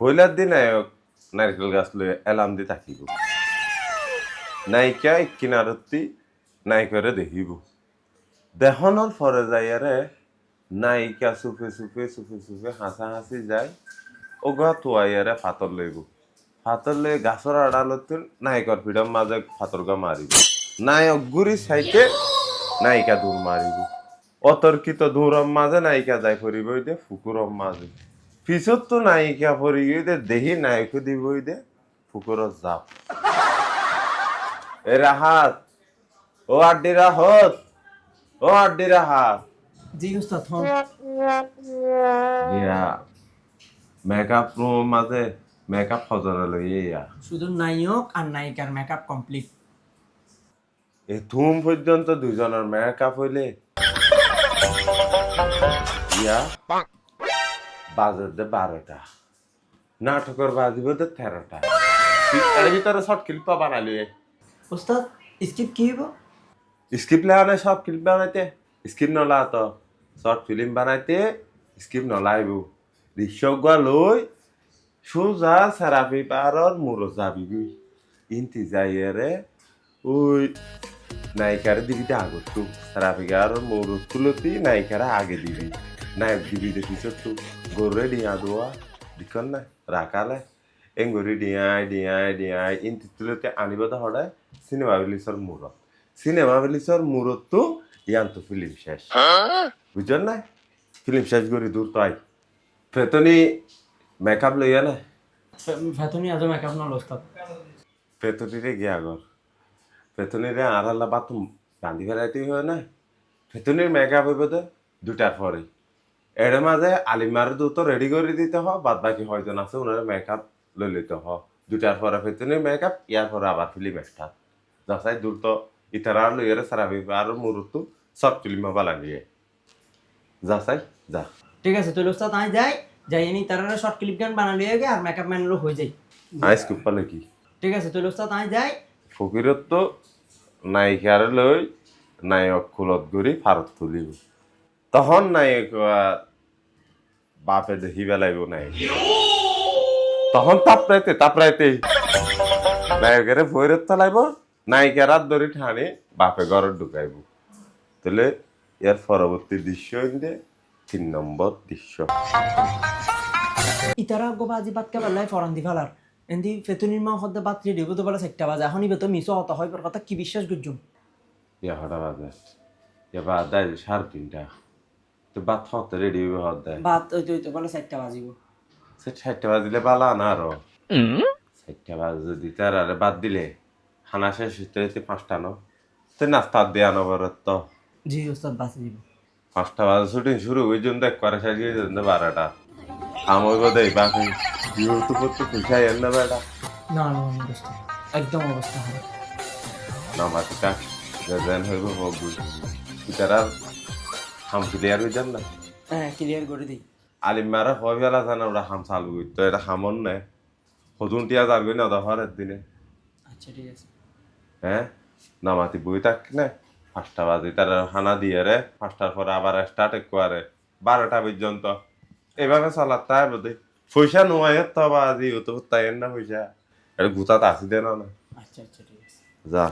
পয়লার দিন নারকেল গাছ লয়ে এলাম দি থাকিব। নায়িকা কিনারতি নায়িকরে দেখিব। দেহনের ফরে যাইয়ারে নায়িকা চুপে চুপে চুপে চুপে হাসা হাসি যায় ওগা তোয়াইয়ারে ফাতর লইব ফাতর লই গাছর আড়ালত নায়িকর ফিডম মাঝে ফাতর গা মারিব নায়ক গুরি সাইতে নায়িকা দূর মারিব অতর্কিত দূরম মাঝে নায়িকা যাই ফুরিব দে ফুকুরম মাঝে পিছত তো নায়িকা গই দে দেহি নায়ক দিব দে ফুকুরত যাও এ রাহাত ও আড্ডি রাহত ও আড্ডি রাহাত জি উস্তাদ হন ইয়া মেকআপ রুম মাঝে মেকআপ ফজরে লই ইয়া। শুধু নায়ক আর নায়িকার মেকআপ কমপ্লিট। এ ধুম পর্যন্ত দুজনের মেকআপ হইলে। ইয়া। বাজার দে বারোটা। নাটকের বাজিব দে তেরোটা। এর ভিতরে শর্ট ক্লিপ বানালি উস্তাদ স্কিপ কি হইব? স্ক্রিপ্ট লাগালে সব ক্লিপ বানাইতে। স্ক্রিপ্ট নলা তো। শর্ট ফিল্ম বানাইতে স্ক্রিপ্ট নলাইব দৃশ্য লৈ সোজা সেরাপি পারর মুরো যাবি ইন্তি যাইয়ারে ওই নায়িকারে দিবি দে আগত। তু সেরাপি আর মুরো তুলতি নায়িকারে আগে দিবি। নায়ক দিবি দে পিছত তু গরে ডিয়া দোয়া দিকন না রাখালে এঙ্গরি ডিয়াই ডিয়াই ডিয়াই ইন্তি তুলতে আনিব তো হঠাৎ সিনেমা রিলিজর মুরত সিনেমা রিলিজর মুরত তো ইয়ান তো ফিল্ম শেষ বুঝছেন না ফিল্ম শেষ করি দূর তাই ফেতনি মেকআপ লইয়া না আজ মেকআপ নল উস্তাদ ফেতনিরে গিয়া আগর ফেতনিরে আড়াল্লা বাথরুম রান্ধি হয় না ফেতনির মেকআপ হইব তো দুটার পরে এর মাঝে আলিমার দুটো রেডি করে দিতে হ বাদ বাকি হয়জন আছে ওনারা মেকআপ লই লইতে হ। দুটার পরে ফেতনির মেকআপ ইয়ার পরে আবার ফিল্ম স্টার্ট যাচাই দ্রুত ইতারা লইয়ারে সারাবি আর মুরুতু সব ফিল্ম বালা নিয়ে। যাচাই যা। ঠিক আছে তাহলে উস্তাদ আমি যাই। যাই নি তারা শর্ট ক্লিপ গান বানালি আগে আর মেকআপ ম্যানেরও হয়ে যাই। আইস কুপালে কি? ঠিক আছে তাহলে উস্তাদ আমি যাই। ফকিরত তো নায়িকার লই নায়ক কুলত গড়ি ভারত তুলিব। তখন নায়ক বাপে দেখি বেলাইব নায়ক তখন তাপড়াইতে তাপড়াইতে নায়কের ভৈরত তলাইব নায়িকার হাত ধরে ঠানে বাপে ঘরে ঢুকাইব। তাহলে এর পরবর্তী দৃশ্য ইন্দে তিন নম্বর দৃশ্য। ইতারা গো বাজি বাদ কেবার লাই ফরান দি ফেলার। এন্দি ফেতুনির মা হদ্দে বাদ রেডি হতে পারে চারটা বাজে। এখনই বেতো মিসও হতা হয় পর কথা কি বিশ্বাস করছুম ইয়া হঠাৎ বাজে। ইয়া বাদ সাড়ে তিনটা। তো বাদ হতে রেডি হইবে হত দেয় বাদ ওই তো ওই তো বলে চারটা বাজিব সে চারটা বাজিলে পালা না আরও চারটা বাজে যদি তার আরে বাদ দিলে খানা শেষ হইতে হইতে পাঁচটা ন তো নাস্তা দিয়ে আনো বড় তো জি উস্তাদ বাঁচে দিব পাঁচটা বাজে শুটিং শুরু ওই জন্য দেখ করে সাজিয়ে যেন বারোটা আমইব দেই বাকি ইউটিউব তো খুশাই এন না বেটা না না না উস্তাদ একদম অবস্থা হবে নামাতি কাক যেন হইব হবু তারা হাম ক্লিয়ার হয়ে যান না। হ্যাঁ ক্লিয়ার করে দিই। আলিম মারা হয় বেলা জানা ওরা হাম চালু তো এটা হামন নে। হজুন টিয়া যাবি না দহরের দিনে। আচ্ছা ঠিক আছে। হ্যাঁ? নামাতি বই থাক না। পাঁচটা বাজে তার হানা দিয়ে রে। পাঁচটার পরে আবার স্টার্ট করে বারোটা পর্যন্ত। এভাবে চালাত তাই বোধ পয়সা নোয়াই তো বাজি ও তো তাই না পয়সা। এটা গুতাত আসি দে না না। আচ্ছা আচ্ছা ঠিক আছে। যা।